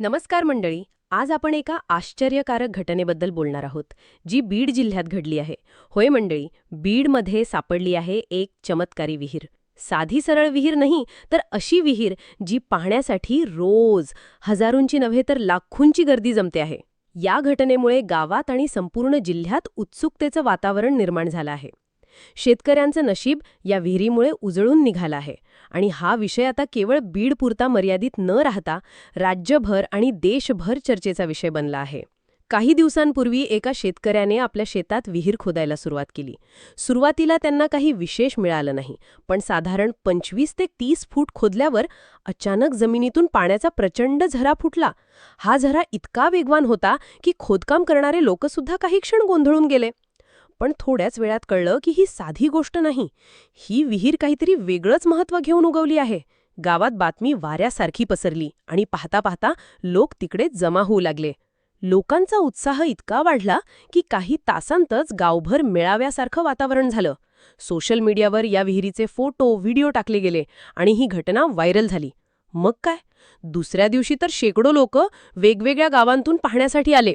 नमस्कार मंडळी आज आपण एका आश्चर्यकारक घटनेबद्दल बोलणार आहोत जी बीड जिल्ह्यात घडली आहे. होय मंडळी बीडमध्ये सापडली आहे एक चमत्कारी विहीर. साधी सरळ विहीर नाही तर अशी विहीर जी पाहण्यासाठी रोज हजारोंची नव्हे तर लाखोंची गर्दी जमते आहे. या घटनेमुळे गावात आणि संपूर्ण जिल्ह्यात उत्सुकतेचं वातावरण निर्माण झालं आहे. शेतकऱ्यांचं नशीब या विहिरीमुळे उजळून निघालं आहे. आणि हा विषय आता केवळ बीडपुरता मर्यादित न राहता राज्यभर आणि देशभर चर्चेचा विषय बनला आहे. काही दिवसांपूर्वी एका शेतकऱ्याने आपल्या शेतात विहीर खोदायला सुरुवात केली. सुरुवातीला त्यांना काही विशेष मिळालं नाही पण साधारण पंचवीस ते तीस फूट खोदल्यावर अचानक जमिनीतून पाण्याचा प्रचंड झरा फुटला. हा झरा इतका वेगवान होता की खोदकाम करणारे लोकसुद्धा काही क्षण गोंधळून गेले. पण थोड्याच वेळात कळलं की ही साधी गोष्ट नाही. ही विहीर काहीतरी वेगळंच महत्त्व घेऊन उगवली आहे. गावात बातमी वाऱ्यासारखी पसरली आणि पाहता पाहता लोक तिकडे जमा होऊ लागले. लोकांचा उत्साह इतका वाढला की काही तासांतच गावभर मेळाव्यासारखं वातावरण झालं. सोशल मीडियावर या विहिरीचे फोटो व्हिडिओ टाकले गेले आणि ही घटना व्हायरल झाली. मग काय? दुसऱ्या दिवशी तर शेकडो लोक वेगवेगळ्या गावांतून पाहण्यासाठी आले.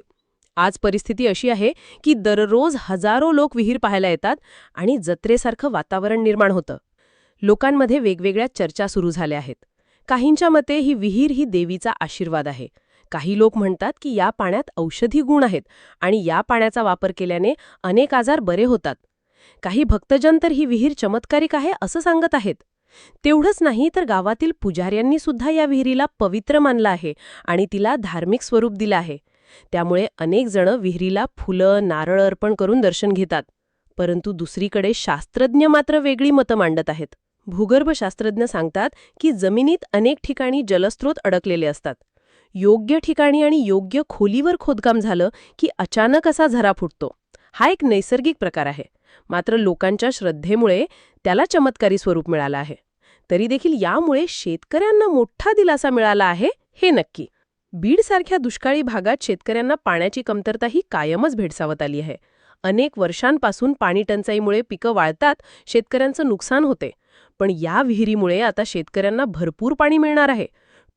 आज परिस्थिती अशी आहे की दररोज हजारो लोक विहीर पाहायला येतात आणि जत्रेसारखं वातावरण निर्माण होतं. लोकांमध्ये वेगवेगळ्या चर्चा सुरू झाल्या आहेत. काहींच्या मते ही विहीर ही देवीचा आशीर्वाद आहे. काही लोक म्हणतात की या पाण्यात औषधी गुण आहेत आणि या पाण्याचा वापर केल्याने अनेक आजार बरे होतात. काही भक्तजन तर ही विहीर चमत्कारिक आहे असं सांगत आहेत. तेवढंच नाही तर गावातील पुजाऱ्यांनी सुद्धा या विहिरीला पवित्र मानलं आहे आणि तिला धार्मिक स्वरूप दिलं आहे. त्यामुळे अनेक जण विहिरीला फुलं नारळ अर्पण करून दर्शन घेतात. परंतु दुसरीकडे शास्त्रज्ञ मात्र वेगळी मतं मांडत आहेत. भूगर्भशास्त्रज्ञ सांगतात की जमिनीत अनेक ठिकाणी जलस्रोत अडकलेले असतात. योग्य ठिकाणी आणि योग्य खोलीवर खोदकाम झालं की अचानक असा झरा फुटतो. हा एक नैसर्गिक प्रकार आहे. मात्र लोकांच्या श्रद्धेमुळे त्याला चमत्कारी स्वरूप मिळालं आहे. तरी देखील यामुळे शेतकऱ्यांना मोठा दिलासा मिळाला आहे हे नक्की. बीडसारख्या दुष्काळी भागात शेतकऱ्यांना पाण्याची कमतरता ही कायमच भेडसावत आली आहे. अनेक वर्षांपासून पाणी टंचाईमुळे पिकं वाळतात शेतकऱ्यांचं नुकसान होते. पण या विहिरीमुळे आता शेतकऱ्यांना भरपूर पाणी मिळणार आहे.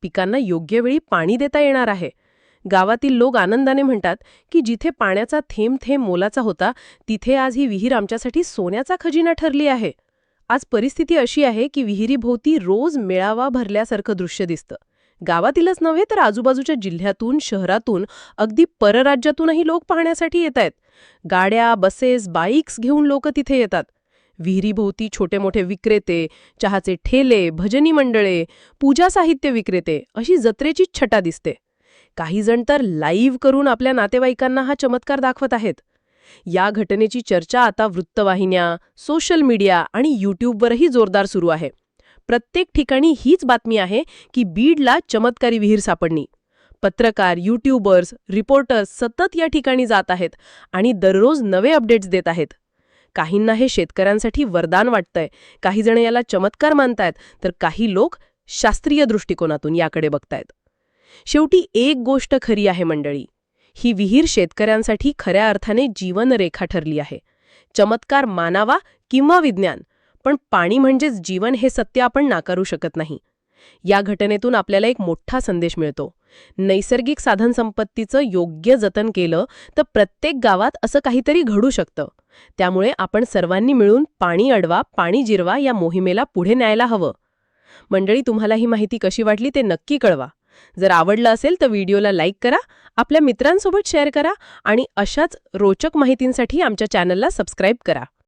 पिकांना योग्य वेळी पाणी देता येणार आहे. गावातील लोक आनंदाने म्हणतात की जिथे पाण्याचा थेंब थेंब मोलाचा होता तिथे आज ही विहीर आमच्यासाठी सोन्याचा खजिना ठरली आहे. आज परिस्थिती अशी आहे की विहिरीभोवती रोज मेळावा भरल्यासारखं दृश्य दिसतं. गावातीलच नव्हे तर आजूबाजूच्या जिल्ह्यातून शहरातून अगदी परराज्यातूनही लोक पाहण्यासाठी येत आहेत गाड्या बसेस बाईक्स घेऊन लोक तिथे येतात. विहिरीभोवती छोटे मोठे विक्रेते चहाचे ठेले भजनी मंडळे पूजा साहित्य विक्रेते अशी जत्रेची छटा दिसते. काही जण तर लाईव्ह करून आपल्या नातेवाईकांना हा चमत्कार दाखवत आहेत. या घटनेची चर्चा आता वृत्तवाहिन्या सोशल मीडिया आणि यूट्यूबवरही जोरदार सुरू आहे. प्रत्येक ठिकाणी हीच बातमी आहे की बीडला चमत्कारी विहीर सापडणी पत्रकार यूट्यूबर्स रिपोर्टर्स सतत या ठिकाणी जात आहेत आणि दररोज नवे अपडेट्स देत आहेत. काहींना हे शेतकऱ्यांसाठी वरदान वाटतंय. काही जण याला चमत्कार मानतायत तर काही लोक शास्त्रीय दृष्टिकोनातून याकडे बघतायत. शेवटी एक गोष्ट खरी आहे मंडळी. ही विहीर शेतकऱ्यांसाठी खऱ्या अर्थाने जीवनरेखा ठरली आहे. चमत्कार मानावा किंवा विज्ञान पण पाणी म्हणजेच जीवन हे सत्य आपण नाकारू शकत नाही. या घटनेतून आपल्याला एक मोठा संदेश मिळतो. नैसर्गिक साधनसंपत्तीचं योग्य जतन केलं तर प्रत्येक गावात असं काहीतरी घडू शकतं. त्यामुळे आपण सर्वांनी मिळून पाणी अडवा पाणी जिरवा या मोहिमेला पुढे न्यायला हवं. मंडळी तुम्हाला ही माहिती कशी वाटली ते नक्की कळवा. जर आवडलं असेल तर व्हिडिओला लाईक करा आपल्या मित्रांसोबत शेअर करा आणि अशाच रोचक माहितींसाठी आमच्या चॅनलला सबस्क्राईब करा.